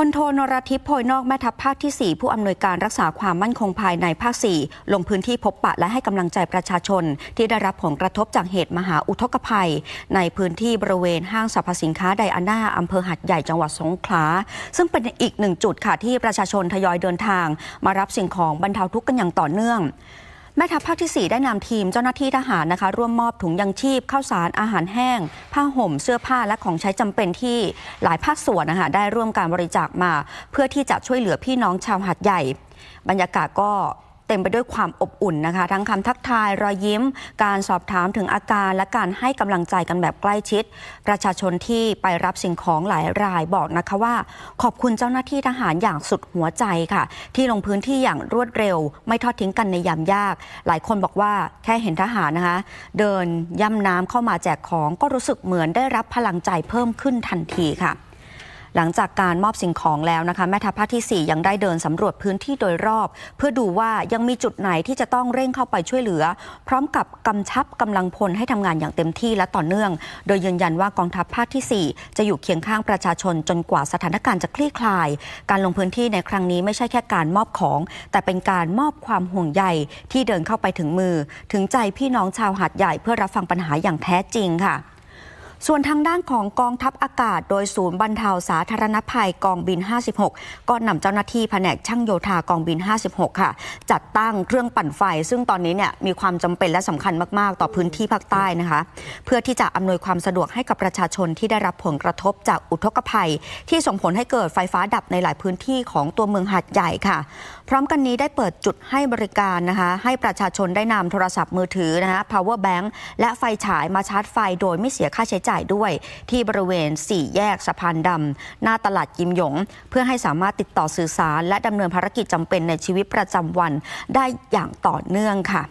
พลโทนรทิพย์โพยนอกแม่ทัพภาคที่ 4 ผู้อำนวยการรักษาความมั่นคงภายในภาค 4 ลงพื้นที่พบปะและให้กำลังใจประชาชน ที่ได้รับผลกระทบจากเหตุมหาอุทกภัย ในพื้นที่บริเวณห้างสรรพสินค้าไดอาน่าอำเภอหัดใหญ่จังหวัดสงขลาซึ่งเป็นอีกหนึ่งจุดค่ะที่ประชาชนทยอยเดินทาง มารับสิ่งของบรรเทาทุกข์กันอย่างต่อเนื่อง แม่ทัพภาคที่ 4 ได้นำทีมเจ้าหน้าที่ทหารนะคะ ร่วมมอบถุงยังชีพข้าวสารอาหารแห้ง ผ้าห่ม เสื้อผ้าและของใช้จำเป็นที่หลายภาคส่วนนะคะได้ร่วมการบริจาคมา เพื่อที่จะช่วยเหลือพี่น้องชาวหัดใหญ่ บรรยากาศก็ เต็มไปด้วยความอบอุ่นนะคะ ทั้งคำทักทายรอยยิ้ม การสอบถามถึงอาการและการให้กำลังใจกันแบบใกล้ชิด ประชาชนที่ไปรับสิ่งของหลายรายบอกนะคะว่า ขอบคุณเจ้าหน้าที่ทหารอย่างสุดหัวใจค่ะ ที่ลงพื้นที่อย่างรวดเร็ว ไม่ทอดทิ้งกันในยามยาก หลายคนบอกว่าแค่เห็นทหารนะคะ เดินย่ำน้ำเข้ามาแจกของก็รู้สึกเหมือนได้รับพลังใจเพิ่มขึ้นทันทีค่ะ หลังจากการมอบสิ่งของแล้วนะคะ แม่ทัพภาคที่ 4 ยังได้เดินสำรวจพื้นที่โดยรอบ เพื่อดูว่ายังมีจุดไหนที่จะต้องเร่งเข้าไปช่วยเหลือ พร้อมกับกำชับกำลังพลให้ทำงานอย่างเต็มที่และต่อเนื่อง โดยยืนยันว่ากองทัพภาคที่ 4 จะอยู่เคียงข้างประชาชนจนกว่าสถานการณ์จะคลี่คลาย การลงพื้นที่ในครั้งนี้ไม่ใช่แค่การมอบของ แต่เป็นการมอบความห่วงใยที่เดินเข้าไปถึงมือ ถึงใจพี่น้องชาวหาดใหญ่เพื่อรับฟังปัญหาอย่างแท้จริงค่ะ ส่วนทางด้านของกองทัพอากาศ โดยศูนย์บรรเทาสาธารณภัยกองบิน 56 ก็นำเจ้าหน้าที่แผนกช่างโยธากองบิน 56 ค่ะ จัดตั้งเครื่องปั่นไฟ ซึ่งตอนนี้เนี่ยมีความจำเป็นและสำคัญมาก ๆ ต่อพื้นที่ภาคใต้นะคะ เพื่อที่จะอำนวยความสะดวกให้กับประชาชนที่ได้รับผลกระทบจากอุทกภัย ที่ส่งผลให้เกิดไฟฟ้าดับในหลายพื้นที่ของตัวเมืองหาดใหญ่ค่ะ พร้อมกันนี้ได้เปิดจุดให้บริการนะคะ ให้ประชาชนได้นำโทรศัพท์มือถือนะคะ power bank และไฟฉายมาชาร์จไฟ โดยไม่เสียค่าใช้จ่ายด้วย ที่บริเวณ 4 แยกสะพานดำหน้าตลาดยิมหยง เพื่อให้สามารถติดต่อสื่อสาร และดำเนินภารกิจจำเป็นในชีวิตประจำวันได้อย่างต่อเนื่องค่ะ